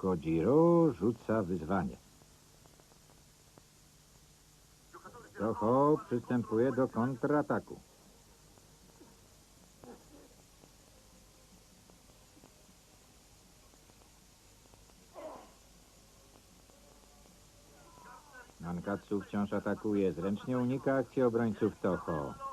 Kojiro rzuca wyzwanie. Toho przystępuje do kontrataku. Nankatsu wciąż atakuje, zręcznie unika akcji obrońców Toho.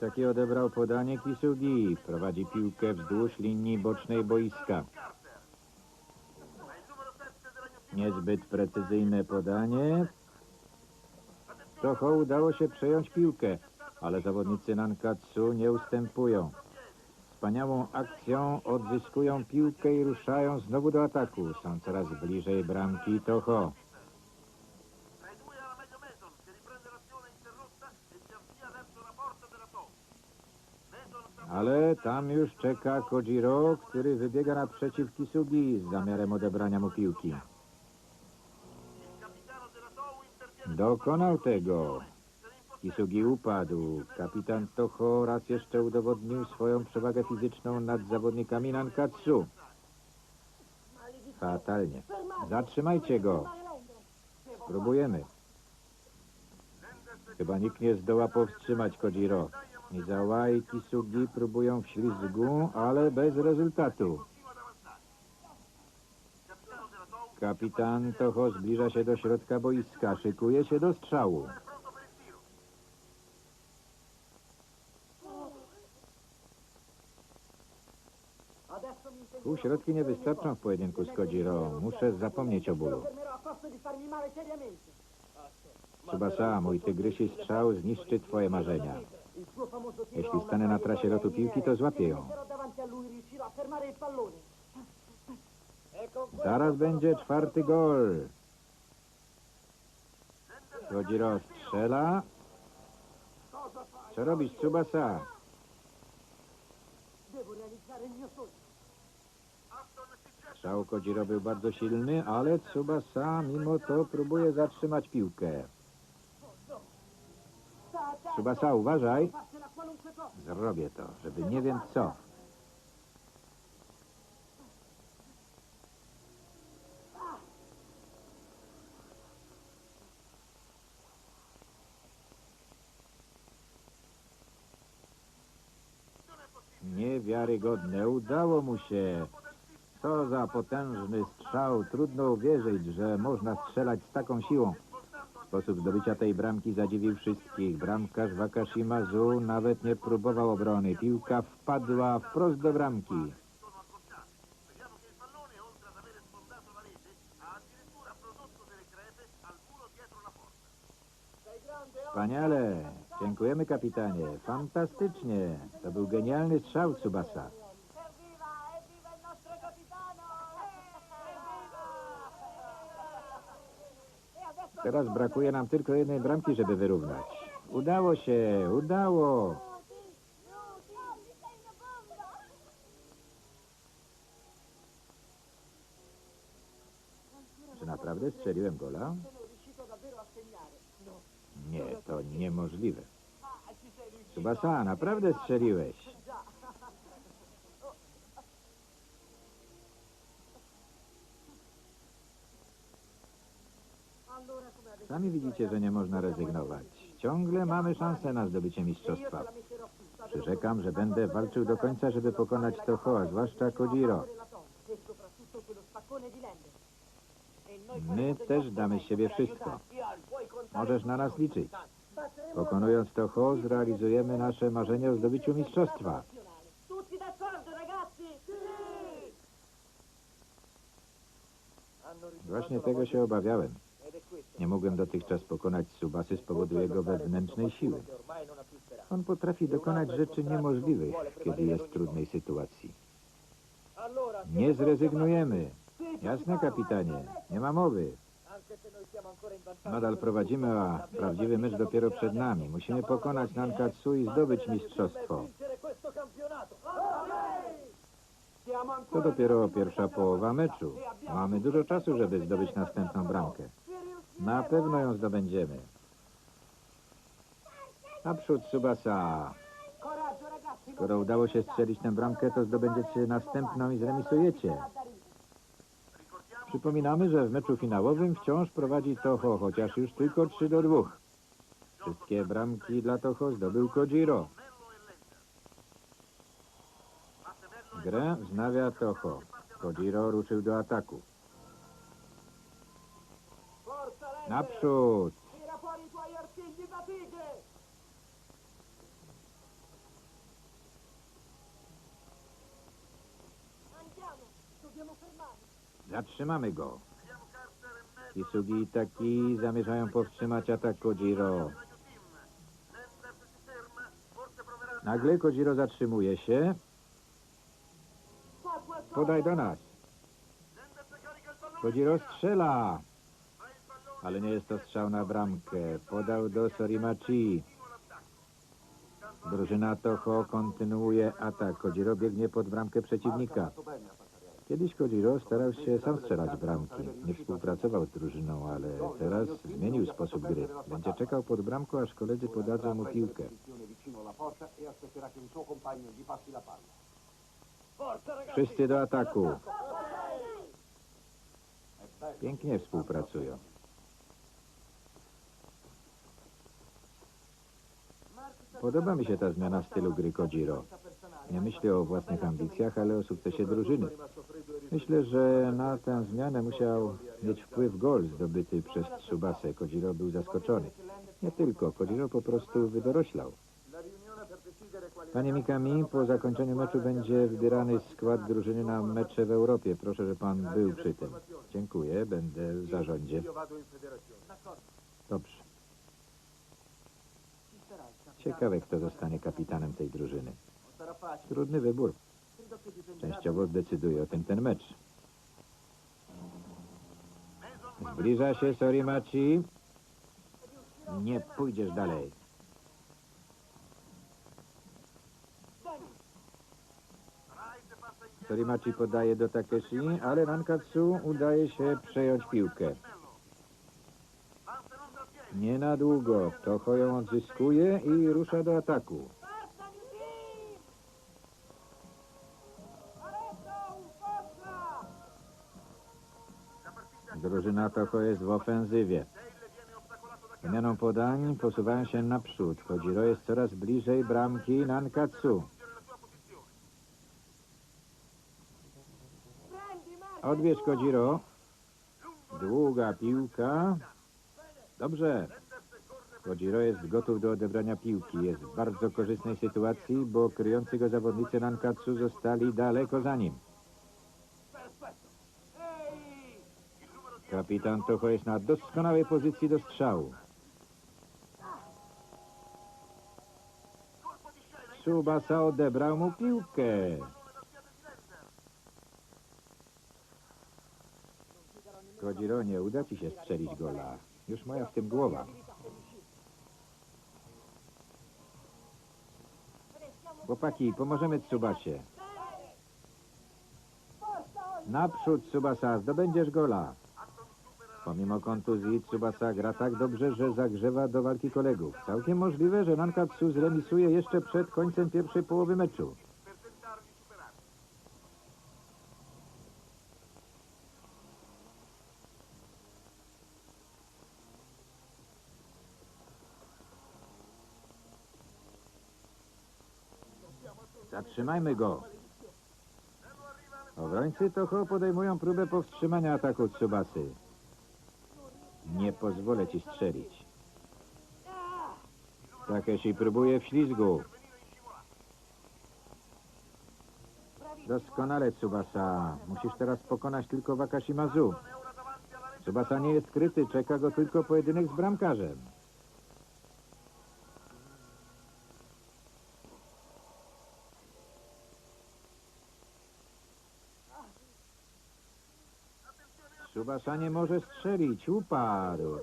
Taki odebrał podanie Kisugi. Prowadzi piłkę wzdłuż linii bocznej boiska. Carter. Ma il numero 7 della New Niezbyt precyzyjne podanie. Toho udało się przejąć piłkę, ale zawodnicy Nankatsu nie ustępują. Wspaniałą akcją odzyskują piłkę i ruszają znowu do ataku. Są coraz bliżej bramki Toho. Tam już czeka Kojiro, który wybiega naprzeciw Kisugi z zamiarem odebrania mu piłki. Dokonał tego. Kisugi upadł. Kapitan Toho raz jeszcze udowodnił swoją przewagę fizyczną nad zawodnikami Nankatsu. Fatalnie. Zatrzymajcie go. Spróbujemy. Chyba nikt nie zdoła powstrzymać Kojiro. Mizawa i Kisugi próbują wślizgu, ale bez rezultatu. Kapitan Toho zbliża się do środka boiska. Szykuje się do strzału. Półśrodki nie wystarczą w pojedynku z Kojiro. Muszę zapomnieć o bólu. Tsubasa, mój tygrysi strzał zniszczy twoje marzenia. Jeśli stanę na trasie lotu piłki, to złapię ją. Zaraz będzie czwarty gol. Kojiro strzela. Co robisz, Tsubasa? Strzał Kojiro był bardzo silny, ale Tsubasa mimo to próbuje zatrzymać piłkę. Tsubasa, uważaj. Zrobię to, żeby nie wiem co. Niewiarygodne, udało mu się. Co za potężny strzał. Trudno uwierzyć, że można strzelać z taką siłą. Sposób zdobycia tej bramki zadziwił wszystkich. Bramkarz Wakashimazu nawet nie próbował obrony. Piłka wpadła wprost do bramki. Wspaniale. Dziękujemy kapitanie. Fantastycznie. To był genialny strzał Tsubasa. Teraz brakuje nam tylko jednej bramki, żeby wyrównać. Udało się, udało. Czy naprawdę strzeliłem gola? Nie, to niemożliwe. Subasa, naprawdę strzeliłeś. Sami widzicie, że nie można rezygnować. Ciągle mamy szansę na zdobycie mistrzostwa. Przyrzekam, że będę walczył do końca, żeby pokonać Toho, a zwłaszcza Kojiro. My też damy z siebie wszystko. Możesz na nas liczyć. Pokonując Toho, zrealizujemy nasze marzenie o zdobyciu mistrzostwa. Właśnie tego się obawiałem. Nie mogłem dotychczas pokonać Subasy z powodu jego wewnętrznej siły. On potrafi dokonać rzeczy niemożliwych, kiedy jest w trudnej sytuacji. Nie zrezygnujemy. Jasne, kapitanie. Nie ma mowy. Nadal prowadzimy, a prawdziwy mecz dopiero przed nami. Musimy pokonać Nankatsu i zdobyć mistrzostwo. To dopiero pierwsza połowa meczu. Mamy dużo czasu, żeby zdobyć następną bramkę. Na pewno ją zdobędziemy. Naprzód, Subasa. Skoro udało się strzelić tę bramkę, to zdobędziecie następną i zremisujecie. Przypominamy, że w meczu finałowym wciąż prowadzi Toho, chociaż już tylko 3 do 2. Wszystkie bramki dla Toho zdobył Kojiro. Grę wznawia Toho. Kojiro ruszył do ataku. Fermarli! Zatrzymamy go. Kisugi i Taki zamierzają powstrzymać atak Kojiro. Nagle Kojiro zatrzymuje się. Podaj do nas. Kojiro strzela. Ale nie jest to strzał na bramkę. Podał do Sorimachi. Drużyna Toho kontynuuje atak. Kojiro biegnie pod bramkę przeciwnika. Kiedyś Kojiro starał się sam strzelać bramki. Nie współpracował z drużyną, ale teraz zmienił sposób gry. Będzie czekał pod bramką, aż koledzy podadzą mu piłkę. Wszyscy do ataku. Pięknie współpracują. Podoba mi się ta zmiana stylu gry Kojiro. Nie myślę o własnych ambicjach, ale o sukcesie drużyny. Myślę, że na tę zmianę musiał mieć wpływ gol zdobyty przez Tsubasę. Kojiro był zaskoczony. Nie tylko, Kojiro po prostu wydoroślał. Panie Mikami, po zakończeniu meczu będzie wybierany skład drużyny na mecze w Europie. Proszę, że pan był przy tym. Dziękuję, będę w zarządzie. Dobrze. Ciekawe, kto zostanie kapitanem tej drużyny. Trudny wybór. Częściowo decyduje o tym ten mecz. Zbliża się Sorimachi. Nie pójdziesz dalej. Sorimachi podaje do Takeshi, ale Nankatsu udaje się przejąć piłkę. Nie na długo. Toho ją odzyskuje i rusza do ataku. Drużyna Toho jest w ofensywie. Wymianą podań posuwają się naprzód. Kojiro jest coraz bliżej bramki Nankatsu. Odbierz Kojiro. Długa piłka. Dobrze. Kojiro jest gotów do odebrania piłki. Jest w bardzo korzystnej sytuacji, bo kryjący go zawodnicy Nankatsu zostali daleko za nim. Kapitan Toho jest na doskonałej pozycji do strzału. Subasa odebrał mu piłkę. Kojiro, nie uda ci się strzelić gola. Już moja w tym głowa. Chłopaki, pomożemy Tsubasie. Naprzód, Tsubasa, zdobędziesz gola. Pomimo kontuzji Tsubasa gra tak dobrze, że zagrzewa do walki kolegów. Całkiem możliwe, że Nankatsu zremisuje jeszcze przed końcem pierwszej połowy meczu. Zatrzymajmy go. Obrońcy Toho podejmują próbę powstrzymania ataku Tsubasy. Nie pozwolę ci strzelić. Takeshi próbuje w ślizgu. Doskonale, Tsubasa. Musisz teraz pokonać tylko Wakashimazu. Tsubasa nie jest kryty, czeka go tylko pojedynek z bramkarzem. Tsubasa nie może strzelić, upadł.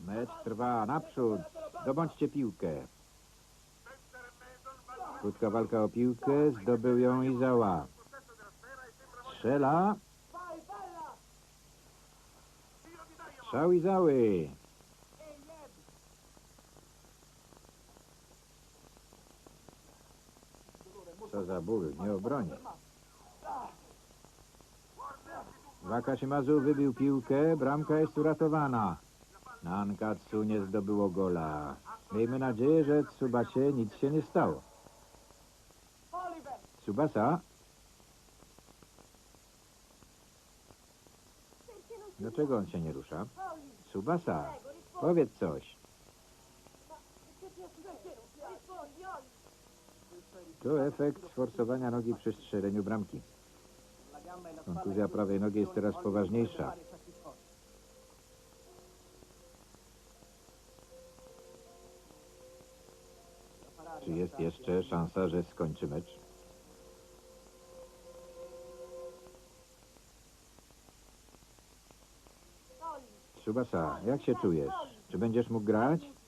Mecz trwa naprzód. Dobądźcie piłkę. Krótka walka o piłkę, zdobył ją Izała. Strzela, strzał Izały. Za ból, nie obroni. Wakashimazu wybił piłkę, bramka jest uratowana. Nankatsu nie zdobyło gola. Miejmy nadzieję, że Tsubasie nic się nie stało. Tsubasa? Dlaczego on się nie rusza? Tsubasa, powiedz coś. To efekt sforsowania nogi przy strzeleniu bramki. Kontuzja prawej nogi jest teraz poważniejsza. Czy jest jeszcze szansa, że skończy mecz? Oli! Tsubasa, jak się czujesz? Czy będziesz mógł grać?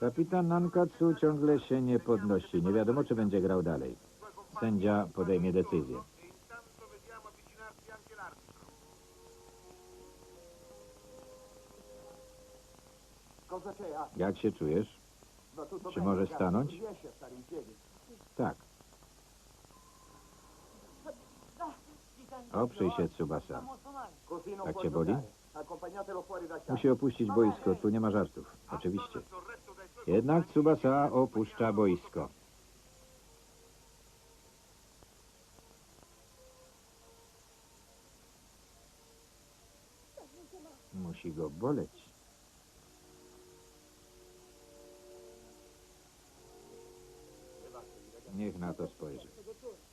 Kapitan Nankatsu ciągle się nie podnosi. Nie wiadomo, czy będzie grał dalej. Sędzia podejmie decyzję. Jak się czujesz? va tutto Ci bene, może ragazzi? stanąć? Tak. Oprzyj się, Tsubasa. Tak cię boli? Musi opuścić boisko. Tu nie ma żartów. Oczywiście. Jednak Tsubasa opuszcza boisko. Musi go boleć. Niech na to spojrzy.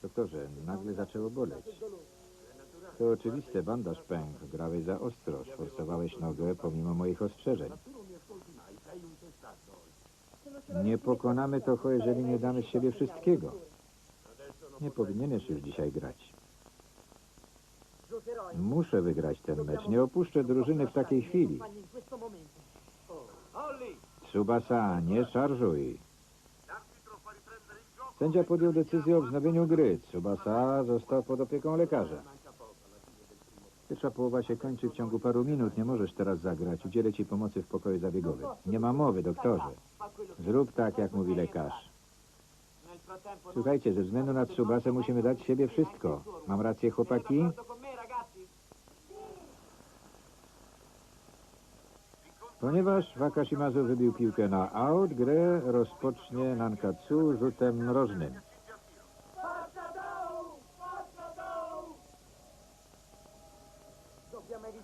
Doktorze, nagle zaczęło boleć. To oczywiste, bandaż pękł. Grałeś za ostro. Sforsowałeś nogę pomimo moich ostrzeżeń. Nie pokonamy Toho, jeżeli nie damy z siebie wszystkiego. Nie powinieneś już dzisiaj grać. Muszę wygrać ten mecz. Nie opuszczę drużyny w takiej chwili. Tsubasa, nie szarżuj. Sędzia podjął decyzję o wznowieniu gry. Tsubasa został pod opieką lekarza. Pierwsza połowa się kończy w ciągu paru minut. Nie możesz teraz zagrać. Udzielę ci pomocy w pokoju zabiegowym. Nie ma mowy, doktorze. Zrób tak, jak mówi lekarz. Słuchajcie, ze względu na Tsubasę musimy dać siebie wszystko. Mam rację, chłopaki? Ponieważ Wakashimazu wybił piłkę na out, grę rozpocznie Nankatsu rzutem mrożnym.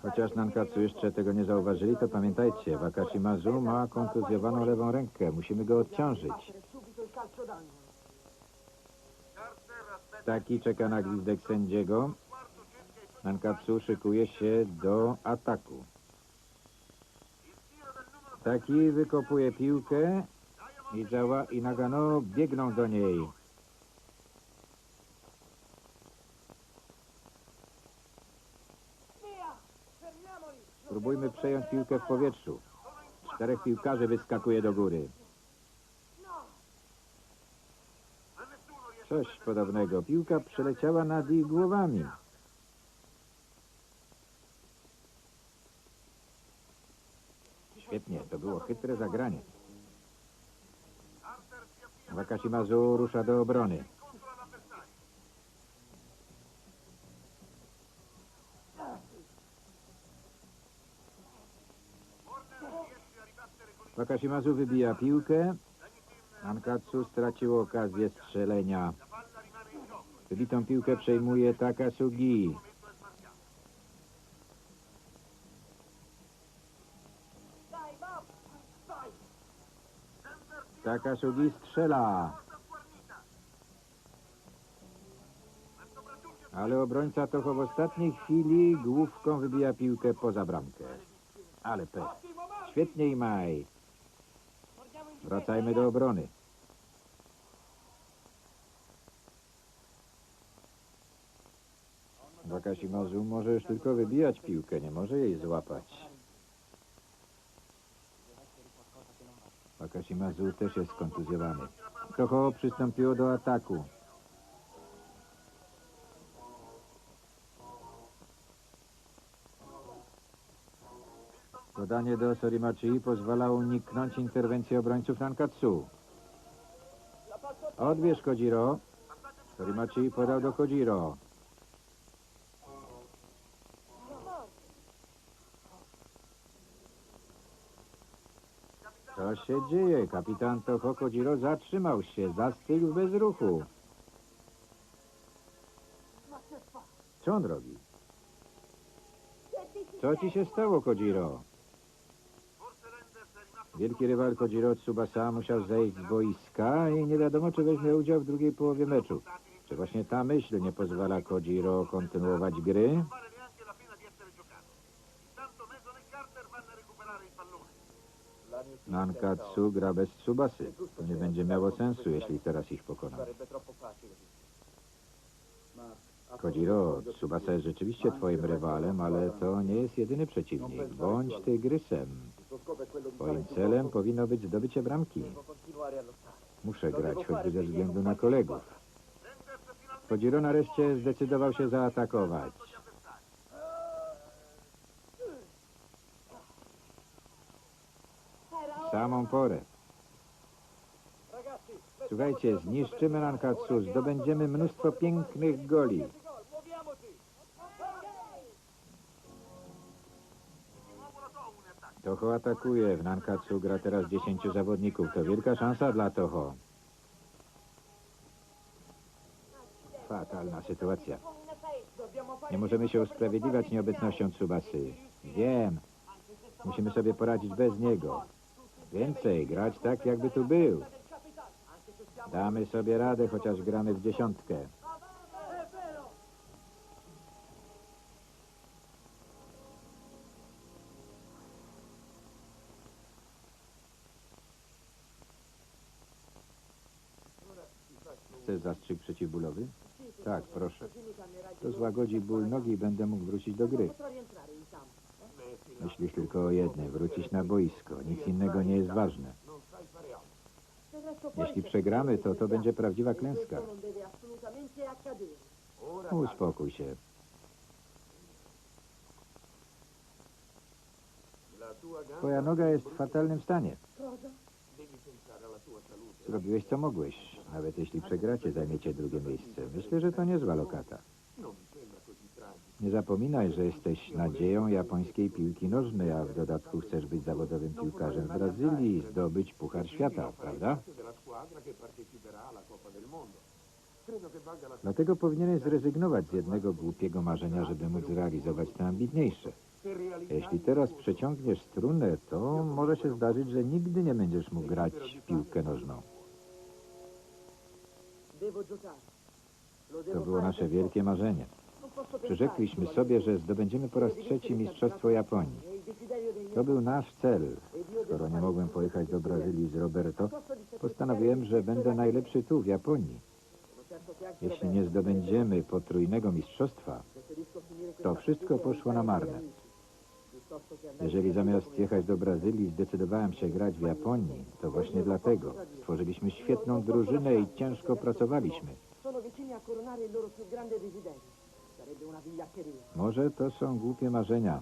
Chociaż Nankatsu jeszcze tego nie zauważyli, to pamiętajcie, Wakashimazu ma kontuzjowaną lewą rękę. Musimy go odciążyć. Taki czeka na gwizdek sędziego. i Nankatsu szykuje się do ataku. Taki wykopuje piłkę. Izawa i Nagano biegną do niej. Spróbujmy przejąć piłkę w powietrzu. Czterech piłkarzy wyskakuje do góry. Coś podobnego. Piłka przeleciała nad ich głowami. Świetnie, to było chytre zagranie. Wakashimazu rusza do obrony. Wakashimazu wybija piłkę. Nankatsu stracił okazję strzelenia. Wybitą piłkę przejmuje Takasugi. Takasugi strzela. Ale obrońca Toho w ostatniej chwili główką wybija piłkę poza bramkę. Ale pech. Świetnie i Wracajmy do obrony. Wakashimazu może już tylko wybijać piłkę, nie może jej złapać. Wakashimazu też jest kontuzjowany. Toho przystąpiło do ataku. Podanie do Sorimachi pozwalało uniknąć interwencji obrońców Nankatsu. Odbierz Kojiro. Sorimachi podał do Kojiro. Co się dzieje? Kapitan Toho Kojiro zatrzymał się, zastygł bez ruchu. Co on robi? Co ci się stało, Kojiro? Wielki rywal Kojiro Tsubasa musiał zejść z boiska i nie wiadomo, czy weźmie udział w drugiej połowie meczu. Czy właśnie ta myśl nie pozwala Kojiro kontynuować gry? Nankatsu gra bez Tsubasy. To nie będzie miało sensu, jeśli teraz ich pokona. Kojiro, Tsubasa jest rzeczywiście twoim rywalem, ale to nie jest jedyny przeciwnik. Bądź tygrysem. Twoim celem powinno być zdobycie bramki. Muszę grać choćby ze względu na kolegów. Kojiro nareszcie zdecydował się zaatakować. W samą porę. Słuchajcie, zniszczymy Nankatsu, zdobędziemy mnóstwo pięknych goli. Toho atakuje. W Nankatsu gra teraz 10 zawodników. To wielka szansa dla Toho. Fatalna sytuacja. Nie możemy się usprawiedliwiać nieobecnością Tsubasy. Wiem. Musimy sobie poradzić bez niego. Więcej, grać tak, jakby tu był. Damy sobie radę, chociaż gramy w dziesiątkę. Chcesz zastrzyk przeciwbólowy? Tak, proszę. To złagodzi ból nogi i będę mógł wrócić do gry. Myślisz tylko o jednym, wrócić na boisko. Nic innego nie jest ważne. Jeśli przegramy, to to będzie prawdziwa klęska. Uspokój się. Twoja noga jest w fatalnym stanie. Zrobiłeś co mogłeś. Nawet jeśli przegracie, zajmiecie drugie miejsce. Myślę, że to niezła lokata. Nie zapominaj, że jesteś nadzieją japońskiej piłki nożnej, a w dodatku chcesz być zawodowym piłkarzem w Brazylii i zdobyć Puchar Świata, prawda? Dlatego powinieneś zrezygnować z jednego głupiego marzenia, żeby móc zrealizować te ambitniejsze. Jeśli teraz przeciągniesz strunę, to może się zdarzyć, że nigdy nie będziesz mógł grać w piłkę nożną. To było nasze wielkie marzenie. Przyrzekliśmy sobie, że zdobędziemy po raz trzeci Mistrzostwo Japonii. To był nasz cel. Skoro nie mogłem pojechać do Brazylii z Roberto, postanowiłem, że będę najlepszy tu, w Japonii. Jeśli nie zdobędziemy potrójnego mistrzostwa, to wszystko poszło na marne. Jeżeli zamiast jechać do Brazylii zdecydowałem się grać w Japonii, to właśnie dlatego stworzyliśmy świetną drużynę i ciężko pracowaliśmy. Może to są głupie marzenia,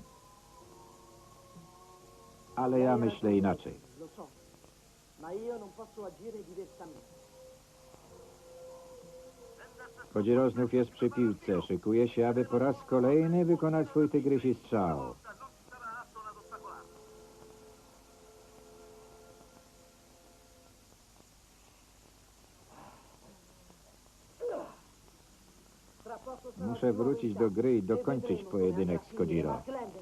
ale ja myślę inaczej. Lo so, ma io non posso agire diversamente. Kojiro znów jest przy piłce, szykuje się, aby po raz kolejny wykonać swój tygrysi strzał. Wrócić do gry i dokończyć pojedynek z Lander,